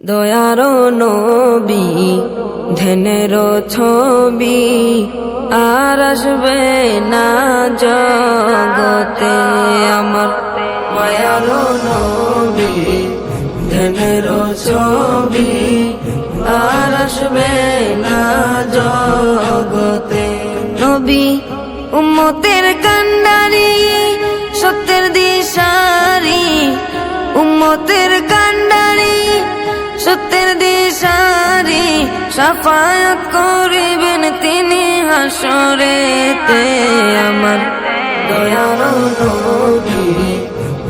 দয়ার নবী ধনের ছবি, আর আসবে না জগতে আমার। মায়ার নবী ধনের ছবি, আর আসবে না জগতে। নবী, উম্মতের কান্ডারি, সত্যের দিশারি, উম্মতের কান্ডারি সত্যের দিশারি সাফায়াত করিবেন তিনি হাসরেতে। আমার দয়ার নবী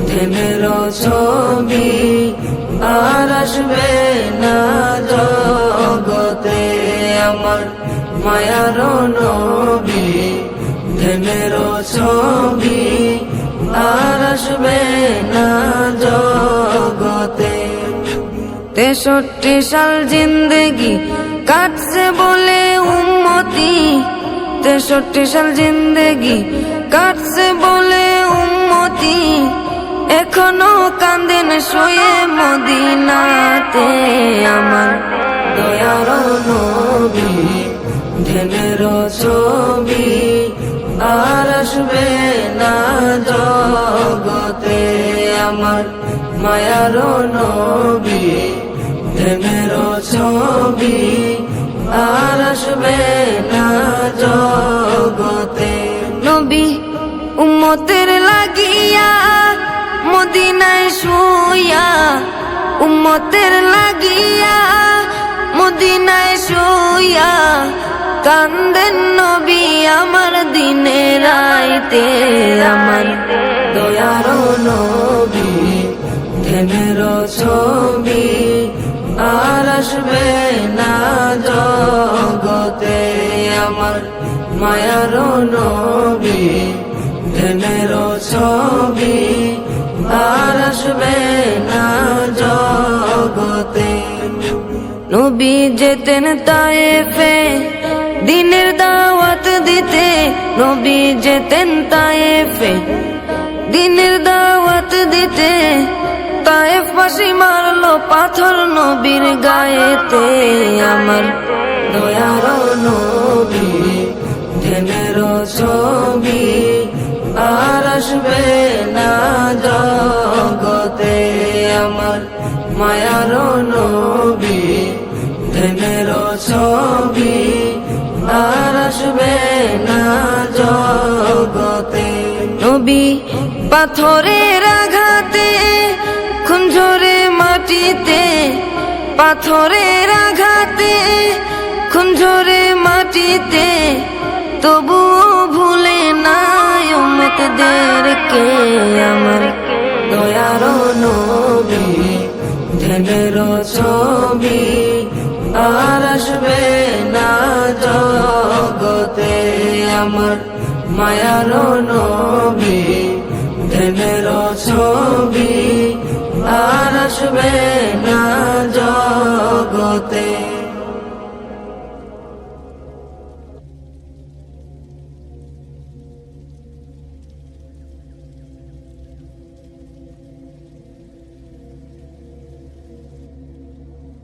ধেমের ছবি আর আসবে না জগতে। আমার মায়ার নবী ধেমের ছবি আর আসবে না জগতে। তেষট্টি সাল জিন্দেগি কাটছে বলে উন্মতি তেষট্টি সাল জিন্দেগি কাটছে বলে উন্মতি এখনও কান্দেন শুয়ে মদিনাতে আমার দয়ার নবী ধেনের ছবি আর আসবে না জগতে আমার মায়ার নবী। ধেনের ছবি আর আসবে না জগতে। নবী উম্মতের লাগিয়া মদিনায় শুয়া উম্মতের লাগিয়া মদিনায় শুয়া কান্দেন নবী আমার দিনে রাইতে আমার। দয়ার নবী ধেমের ছবি আসবে না জগতে আমার মায়ার নবী ধেমের ছবি আর আসবে না জগতে। নবী যেতেন তায়েফে, দিনের দাওয়াত দিতে। নবী যেতেন তায়েফে, দিনের দাওয়াত দিতে। তায়েফ পাশি মারলো পাথর নবীর গায়েতে, আমার দয়ার নবী ধেনের ছবি আর আসবে না জগতে, আমার মায়ার নবী ধেনের ছবি আর আসবে না জগতে। নবী পাথরের পাথরের আঘাতে, খুঞ্জরে মাটিতে, তবুও ভুলে নাই উম্মতদেরকে আমার দয়ার নবী ধেনের ছবি আর আসবে না জগতে আমার মায়ার নবী ধেনের ছবি আর আসবে না জগতে